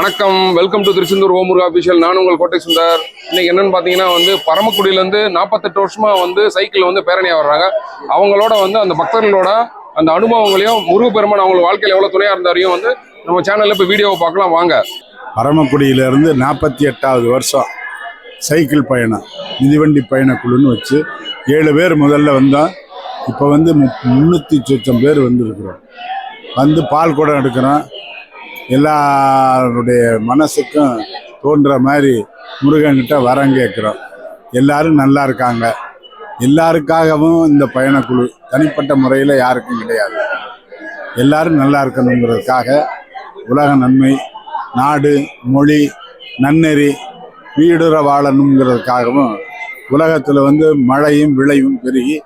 வணக்கம். Welcome to Tiruchendur Om Muruga official நான் உங்கள் கோட்டை சுந்தர். இன்னைக்கு என்னன்னு பார்த்தீங்கன்னா வந்து பரமக்குடியிலேருந்து நாற்பத்தெட்டு வருஷமா வந்து சைக்கிள் வந்து பேரணியாக வர்றாங்க. அவங்களோட வந்து அந்த பக்தர்களோட அந்த அனுபவங்களையும் முருகப்பெருமான் அவங்க வாழ்க்கையில் எவ்வளோ துணையாக இருந்தாரையும் வந்து நம்ம சேனலில் இப்போ வீடியோவை பார்க்கலாம். வாங்க. பரமக்குடியிலேருந்து நாற்பத்தி எட்டாவது வருஷம் சைக்கிள் பயணம். மிதிவண்டி பயணக்குழுன்னு வச்சு ஏழு பேர் முதல்ல வந்தோம் இப்போ வந்து மு- முந்நூற்றி சொச்சம் பேர் வந்துருக்குறோம். வந்து பால் குடம் எடுக்கிறோம். எல்லாருடைய மனசுக்கும் தோன்ற மாதிரி முருகன்கிட்ட வரம் கேட்குறோம். எல்லாரும் நல்லா இருக்காங்க. எல்லாருக்காகவும் இந்த பயணக்குழு தனிப்பட்ட முறையில் யாருக்கும் கிடையாது. எல்லாரும் நல்லா இருக்கணுங்கிறதுக்காக உலக நன்மை நாடு மொழி நன்னெறி வீடுற வாழணுங்கிறதுக்காகவும் உலகத்தில் வந்து மழையும் விளையும் பெருகி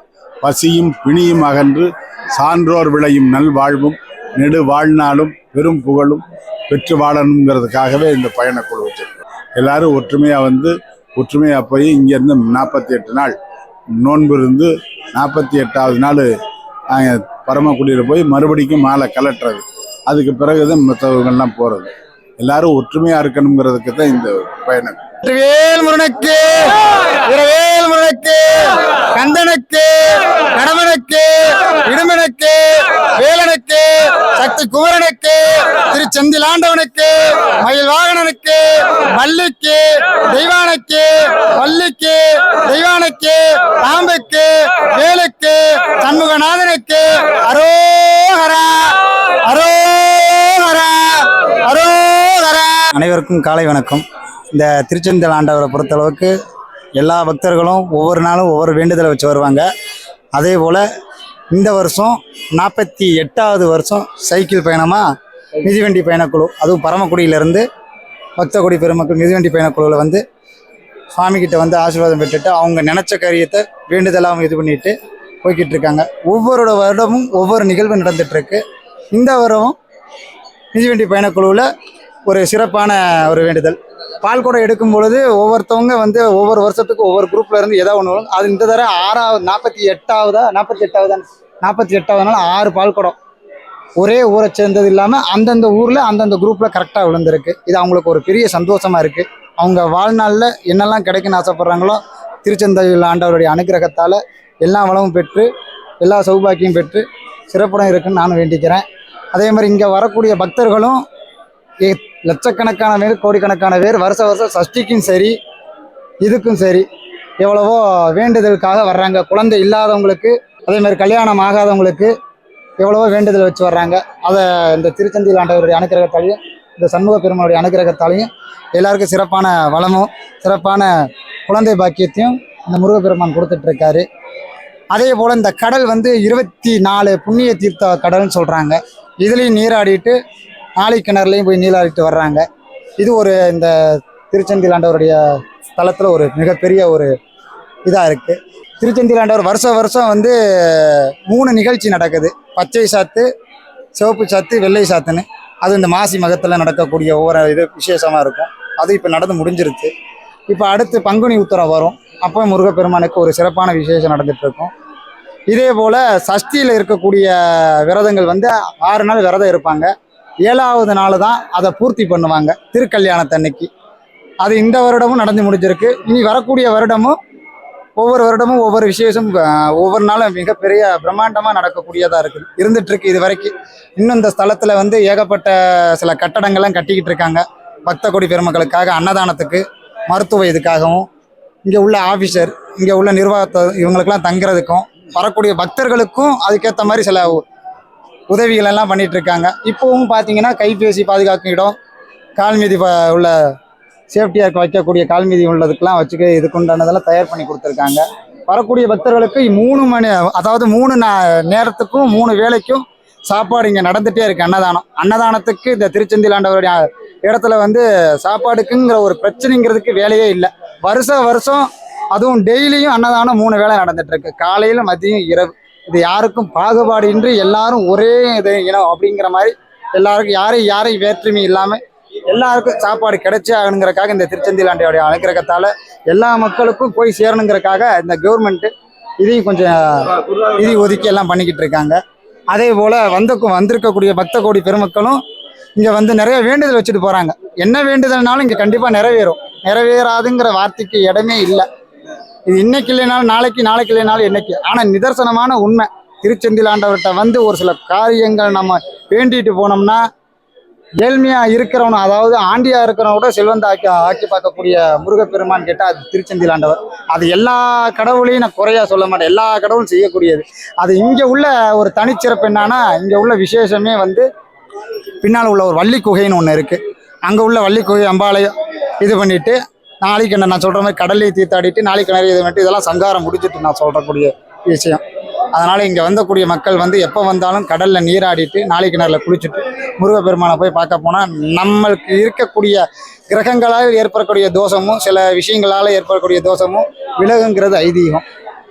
பசியும் பிணியும் அகன்று சான்றோர் விளையும் நல்வாழ்வும் நெடு வாழ்நாளும் பெரும் புகழும் பெற்று வாழணுங்கிறதுக்காகவே இந்த பயணக்குழு வச்சிருக்கோம் எல்லாரும் ஒற்றுமையாக வந்து ஒற்றுமையாக போய் இங்கேருந்து நாற்பத்தி எட்டு நாள் நோன்பு இருந்து நாற்பத்தி எட்டாவது நாள் நாங்கள் பரமக்குடியில் போய் மறுபடிக்கும் மாலை கலட்டுறது. அதுக்கு பிறகு தான் மற்றவங்கள்லாம் போகிறது எல்லாரும் ஒற்றுமையாக இருக்கணுங்கிறதுக்கு தான் இந்த பயணம். வேல் முருகனுக்கு முருகனுக்கு கந்தனுக்கு கடமனுக்கு செந்திலாண்டவனுக்கு மயில் வாகனனுக்கு மல்லிக்கு தெய்வானுக்கு வள்ளிக்கு தெய்வானுக்கு பாம்புக்கு வேலுக்கு சண்முகநாதனுக்கு அரோஹரா அரோஹரா அரோஹரா அனைவருக்கும் காலை வணக்கம். இந்த திருச்செந்தில் ஆண்டவரை பொறுத்தளவுக்கு எல்லா பக்தர்களும் ஒவ்வொரு நாளும் ஒவ்வொரு வேண்டுதலை வச்சு வருவாங்க. அதே போல் இந்த வருஷம் நாற்பத்தி எட்டாவது வருஷம் சைக்கிள் பயணமாக மிதிவண்டி பயணக்குழு அதுவும் பரமக்குடியிலேருந்து பக்தகுடி பெருமக்கள் மிதிவண்டி பயணக்குழுவில் வந்து சுவாமிகிட்ட வந்து ஆசீர்வாதம் பெற்றுட்டு அவங்க நினச்ச காரியத்தை வேண்டுதலாக அவங்க இது பண்ணிட்டு போய்கிட்டு இருக்காங்க ஒவ்வொரு வருடமும் ஒவ்வொரு நிகழ்வு நடந்துகிட்ருக்கு இந்த வருடம் மிதிவண்டி பயணக்குழுவில் ஒரு சிறப்பான ஒரு வேண்டுதல். பால் குடம் எடுக்கும் பொழுது ஒவ்வொருத்தவங்க வந்து ஒவ்வொரு வருஷத்துக்கு ஒவ்வொரு குரூப்ல இருந்து ஏதாவது ஒன்று வரும். அது இந்த தடவை ஆறாவது நாற்பத்தி எட்டாவதா நாற்பத்தி எட்டாவதா நாற்பத்தி எட்டாவதுனால ஆறு பால் குடம். ஒரே ஊரை சேர்ந்தது இல்லாமல் அந்தந்த ஊரில் அந்தந்த குரூப்பில் கரெக்டாக விழுந்திருக்கு. இது அவங்களுக்கு ஒரு பெரிய சந்தோஷமாக இருக்குது அவங்க வாழ்நாளில் என்னெல்லாம் கிடைக்குன்னு ஆசைப்பட்றாங்களோ திருச்செந்தூரில் ஆண்டவருடைய அனுகிரகத்தால் எல்லா வளமும் பெற்று எல்லா சௌபாக்கியம் பெற்று சிறப்புடன் இருக்குன்னு நானும் வேண்டிக்கிறேன். அதே மாதிரி இங்கே வரக்கூடிய பக்தர்களும் லட்சக்கணக்கான பேர் கோடிக்கணக்கான பேர் வருஷ வருஷம் சஷ்டிக்கும் சரி இதுக்கும் சரி எவ்வளவோ வேண்டுதலுக்காக வர்றாங்க. குழந்தை இல்லாதவங்களுக்கு அதே மாதிரி கல்யாணம் ஆகாதவங்களுக்கு எவ்வளவோ வேண்டுதல் வச்சு வர்றாங்க. அதை இந்த திருச்செந்தில் ஆண்டவருடைய அனுக்கிரகத்தாலையும் இந்த சண்முக பெருமானுடைய அனுக்கிரகத்தாலையும் எல்லாருக்கும் சிறப்பான வளமும் சிறப்பான குழந்தை பாக்கியத்தையும் இந்த முருகப்பெருமான் கொடுத்துட்டு இருக்காரு அதே போல் இந்த கடல் வந்து இருபத்தி நாலு புண்ணிய தீர்த்த கடல்னு சொல்கிறாங்க இதுலேயும் நீராடிட்டு நாளை கிணறுலையும் போய் நீராடிட்டு வர்றாங்க. இது ஒரு இந்த திருச்செந்தில் ஆண்டவருடைய ஸ்தலத்தில் ஒரு மிகப்பெரிய ஒரு இதாக இருக்குது திருச்செந்தில் ஆண்டவர் வருஷம் வருஷம் வந்து மூணு நிகழ்ச்சி நடக்குது. பச்சை சாத்து சிவப்பு சாத்து வெள்ளை சாத்துன்னு. அது இந்த மாசி மகத்தில் நடக்கக்கூடிய ஒவ்வொரு இது விசேஷமாக இருக்கும். அது இப்போ நடந்து முடிஞ்சிருச்சு. இப்போ அடுத்து பங்குனி உத்தரம் வரும். அப்போ முருகப்பெருமானுக்கு ஒரு சிறப்பான விசேஷம் நடந்துகிட்ருக்கும் இதே போல் சஷ்டியில் இருக்கக்கூடிய விரதங்கள் வந்து ஆறு நாள் விரதம் இருப்பாங்க. ஏழாவது நாள் தான் அதை பூர்த்தி பண்ணுவாங்க. திருக்கல்யாணத்தன்னைக்கு. அது இந்த வருடமும் நடந்து முடிஞ்சிருக்கு. இனி வரக்கூடிய வருடமும் ஒவ்வொரு வருடமும் ஒவ்வொரு விசேஷம் ஒவ்வொரு நாளும் மிகப்பெரிய பிரம்மாண்டமாக நடக்கக்கூடியதாக இருக்குது. இருந்துட்டு இருக்கு இது வரைக்கும். இன்னும் இந்த ஸ்தலத்தில் வந்து ஏகப்பட்ட சில கட்டடங்கள்லாம் கட்டிக்கிட்டு இருக்காங்க. பக்த கொடி பெருமக்களுக்காக அன்னதானத்துக்கு மருத்துவ இதுக்காகவும் இங்கே உள்ள ஆஃபீஸர் இங்கே உள்ள நிர்வாகத்தை இவங்களுக்கெல்லாம் தங்குறதுக்கும் வரக்கூடிய பக்தர்களுக்கும் அதுக்கேற்ற மாதிரி சில உதவிகளெல்லாம் பண்ணிகிட்ருக்காங்க இருக்காங்க. இப்போவும் பார்த்தீங்கன்னா கைபேசி பாதுகாக்கும் இடம் கால்மீதி ப- உள்ள சேஃப்டியாக வைக்கக்கூடிய கால் மீதி உள்ளதுக்கெல்லாம் வச்சுக்க இதுக்கு உண்டானதெல்லாம் தயார் பண்ணி கொடுத்துருக்காங்க. வரக்கூடிய பக்தர்களுக்கு மூணு மணி அதாவது மூணு நேரத்துக்கும் மூணு வேளைக்கும் சாப்பாடு இங்கே நடந்துகிட்டே இருக்கு அன்னதானம். அன்னதானத்துக்கு இந்த திருச்செந்தில் ஆண்டவருடைய இடத்துல வந்து சாப்பாடுக்குங்கிற ஒரு பிரச்சனைங்கிறதுக்கு வேலையே இல்லை. வருஷ வருஷம் அதுவும் டெய்லியும் அன்னதானம் மூணு வேளை நடந்துட்டு இருக்கு. காலையில் மதியம் இரவு. இது யாருக்கும் பாகுபாடு இன்றி எல்லாரும் ஒரே இது இனம் அப்படிங்கிற மாதிரி எல்லாருக்கும் யாரையும் யாரையும் வேற்றுமை இல்லாமல் எல்லாருக்கும் சாப்பாடு கிடைச்சே ஆகணுங்கிறக்காக இந்த திருச்செந்திலாண்டியோடைய ஆண்டையோடைய எல்லா மக்களுக்கும் போய் சேரணுங்கிறக்காக இந்த கவர்மெண்ட்டு இதையும் கொஞ்சம் நிதி ஒதுக்கி எல்லாம் பண்ணிக்கிட்டு இருக்காங்க. அதே போல் வந்த வந்திருக்கக்கூடிய பக்த கோடி பெருமக்களும் இங்கே வந்து நிறைய வேண்டுதல் வச்சுட்டு போகிறாங்க என்ன வேண்டுதல்னாலும் இங்கே கண்டிப்பாக நிறைவேறும். நிறைவேறாதுங்கிற வார்த்தைக்கு இடமே இல்லை. இது இன்னைக்கு இல்லைனாலும் நாளைக்கு நாளைக்கு இல்லைனாலும் என்னைக்கு. ஆனால் நிதர்சனமான உண்மை. திருச்செந்தில் ஆண்டவர்கிட்ட வந்து ஒரு சில காரியங்கள் நம்ம வேண்டிட்டு போனோம்னா ஏழ்மையாக இருக்கிறவனும் அதாவது ஆண்டியாக இருக்கிறவன கூட செல்வந்த ஆக்கி ஆக்கி பார்க்கக்கூடிய முருகப்பெருமான் கேட்டால் அது திருச்செந்தில் ஆண்டவர். அது எல்லா கடவுளையும் நான் குறையா சொல்ல மாட்டேன். எல்லா கடவுளும் செய்யக்கூடியது. அது இங்கே உள்ள ஒரு தனிச்சிறப்பு என்னன்னா இங்கே உள்ள விசேஷமே வந்து பின்னால் உள்ள ஒரு வள்ளி குகைன்னு ஒன்று இருக்குது அங்கே உள்ள வள்ளி குகை அம்பாலயம் இது பண்ணிட்டு நாளைக்கு நான் சொல்கிற மாதிரி கடலை தீர்த்தாடிட்டு நாளைக்கு நிறைய இது பண்ணிட்டு இதெல்லாம் சங்காரம் முடிச்சுட்டு நான் சொல்கிறக்கூடிய விஷயம். அதனால் இங்கே வந்தக்கூடிய மக்கள் வந்து எப்போ வந்தாலும் கடலில் நீராடிட்டு நாளை கிணறுல குளிச்சுட்டு முருகப்பெருமானை போய் பார்க்க போனால் நம்மளுக்கு இருக்கக்கூடிய கிரகங்களால் ஏற்படக்கூடிய தோஷமும் சில விஷயங்களால் ஏற்படக்கூடிய தோஷமும் விலகுங்கிறது ஐதீகம்.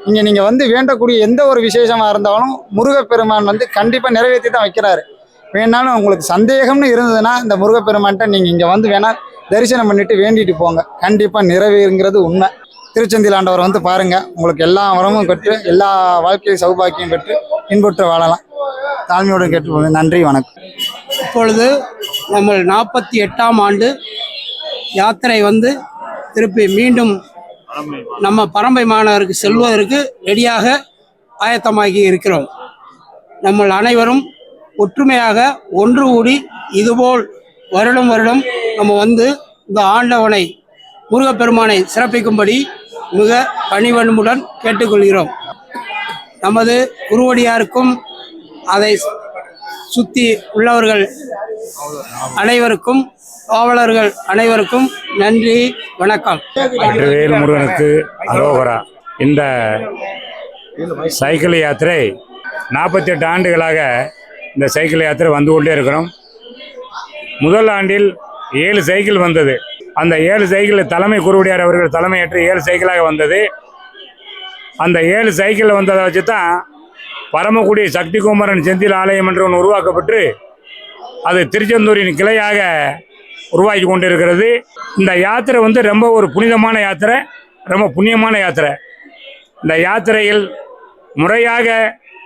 இங்கே நீங்கள் வந்து வேண்டக்கூடிய எந்த ஒரு விசேஷமாக இருந்தாலும் முருகப்பெருமான் வந்து கண்டிப்பாக நிறைவேற்றி தான் வைக்கிறாரு. வேணாலும் உங்களுக்கு சந்தேகம்னு இருந்ததுன்னா இந்த முருகப்பெருமான்கிட்ட நீங்கள் இங்கே வந்து வேணா தரிசனம் பண்ணிட்டு வேண்டிட்டு போங்க. கண்டிப்பாக நிறைவேறுங்கிறது உண்மை. திருச்செந்தில் ஆண்டவர் வந்து பாருங்க உங்களுக்கு எல்லா வரமும் பெற்று எல்லா வாழ்க்கையும் சௌபாக்கியம் பெற்று இன்புற்று வாழலாம். தாழ்மையோடு கேட்டு நன்றி வணக்கம். இப்பொழுது நம்ம நாற்பத்தி எட்டாம் ஆண்டு யாத்திரை வந்து திருப்பி மீண்டும் நம்ம பரம்பை மாணவருக்கு செல்வதற்கு ரெடியாக ஆயத்தமாகி இருக்கிறோம். நம்ம அனைவரும் ஒற்றுமையாக ஒன்று கூடி இதுபோல் வருடம் வருடம் நம்ம வந்து இந்த ஆண்டவனை முருகப்பெருமானை சிறப்பிக்கும்படி மிக பணிவன்புடன் கேட்டுக்கொள்கிறோம். நமது குருவடியாருக்கும் அதை சுத்தி உள்ளவர்கள் அனைவருக்கும் காவலர்கள் அனைவருக்கும் நன்றி வணக்கம். வெற்றிவேல் முருகனுக்கு அரோகரா. இந்த சைக்கிள் யாத்திரை நாற்பத்தி எட்டு ஆண்டுகளாக இந்த சைக்கிள் யாத்திரை வந்து கொண்டே இருக்கிறோம். முதல் ஆண்டில் ஏழு சைக்கிள் வந்தது. அந்த ஏழு சைக்கிள் தலைமை குருவுடையார் அவர்கள் தலைமையேற்று ஏழு சைக்கிளாக வந்தது. அந்த ஏழு சைக்கிள் வந்ததை வச்சு தான் பரமக்குடி சக்தி குமரன் செந்தில் ஆலயம் என்று ஒன்று உருவாக்கப்பட்டு அது திருச்செந்தூரின் கிளையாக உருவாக்கி கொண்டிருக்கிறது. இந்த யாத்திரை வந்து ரொம்ப ஒரு புனிதமான யாத்திரை ரொம்ப புண்ணியமான யாத்திரை. இந்த யாத்திரையில் முறையாக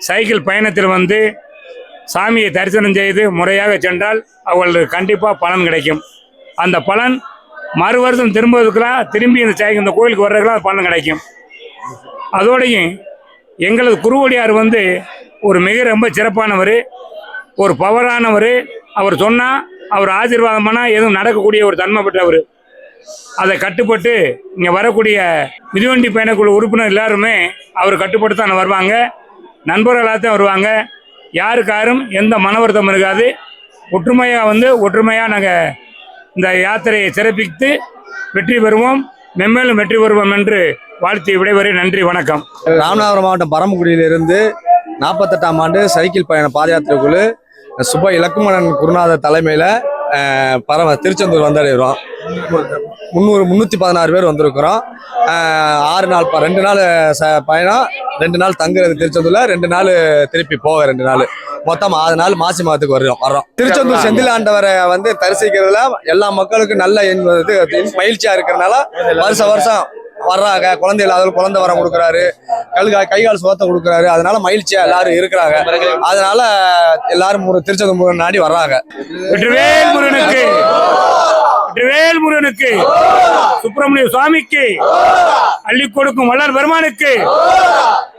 சைக்கிள் பயணத்தில் வந்து சாமியை தரிசனம் செய்து முறையாக சென்றால் அவர்களுக்கு கண்டிப்பாக பலன் கிடைக்கும். அந்த பலன் மறு வருஷம் திரும்புவதுக்கெல்லாம் திரும்பி இந்த சை இந்த கோயிலுக்கு வர்றதுக்கெல்லாம் பணம் கிடைக்கும். அதோடையும் எங்களது குருவடியார் வந்து ஒரு மிக ரொம்ப சிறப்பானவர் ஒரு பவரானவர். அவர் சொன்னால் அவர் ஆசீர்வாதமானால் எதுவும் நடக்கக்கூடிய ஒரு தன்மை பெற்றவர். அதை கட்டுப்பட்டு இங்கே வரக்கூடிய மிதிவண்டி பயணக்குழு உறுப்பினர் எல்லாருமே அவர் கட்டுப்பட்டு தான் வருவாங்க. நண்பர்களாக தான் வருவாங்க. யாருக்காரும் எந்த மன வருத்தம் இருக்காது. ஒற்றுமையாக வந்து ஒற்றுமையாக நாங்கள் இந்த யாத்திரையை சிறப்பித்து வெற்றி பெறுவோம். மென்மேலும் வெற்றி பெறுவோம் என்று வாழ்த்தி விடைவரை நன்றி வணக்கம். ராமநாதபுரம் மாவட்டம் பரமக்குடியிலிருந்து நாற்பத்தெட்டாம் ஆண்டு சைக்கிள் பயண பாத யாத்திரை குழு சுப இலக்குமணன் குருநாதர் தலைமையில் பரம திருச்செந்தூர் வந்தடைகிறோம். முந்நூறு முந்நூற்றி பதினாறு பேர் வந்திருக்கிறோம். ஆறு நாள் ரெண்டு நாள் ச பயணம் ரெண்டு நாள் தங்குறது திருச்செந்தூரில் ரெண்டு நாள் திருப்பி போக ரெண்டு நாள். மொத்தம் ஆறு நாள் மாசி மாதத்துக்கு வர்றோம் வர்றோம். திருச்செந்தூர் செந்தில் ஆண்டவரை வந்து தரிசிக்கிறதுல எல்லா மக்களுக்கும் நல்ல இது மகிழ்ச்சியா இருக்கிறதுனால வருஷம் வருஷம் வர்றாங்க. குழந்தை இல்லாத குழந்தை வரம் கொடுக்குறாரு. கழுகா கை கால் சுகத்தை கொடுக்குறாரு. அதனால மகிழ்ச்சியா எல்லாரும் இருக்கிறாங்க. அதனால எல்லாரும் திருச்செந்தூர் முருகன் நாடி வர்றாங்க. வெற்றிவேல் முருகனுக்கு வெற்றிவேல் முருகனுக்கு சுப்பிரமணிய சுவாமிக்கு அள்ளி கொடுக்கும் வள்ளல் பெருமானுக்கு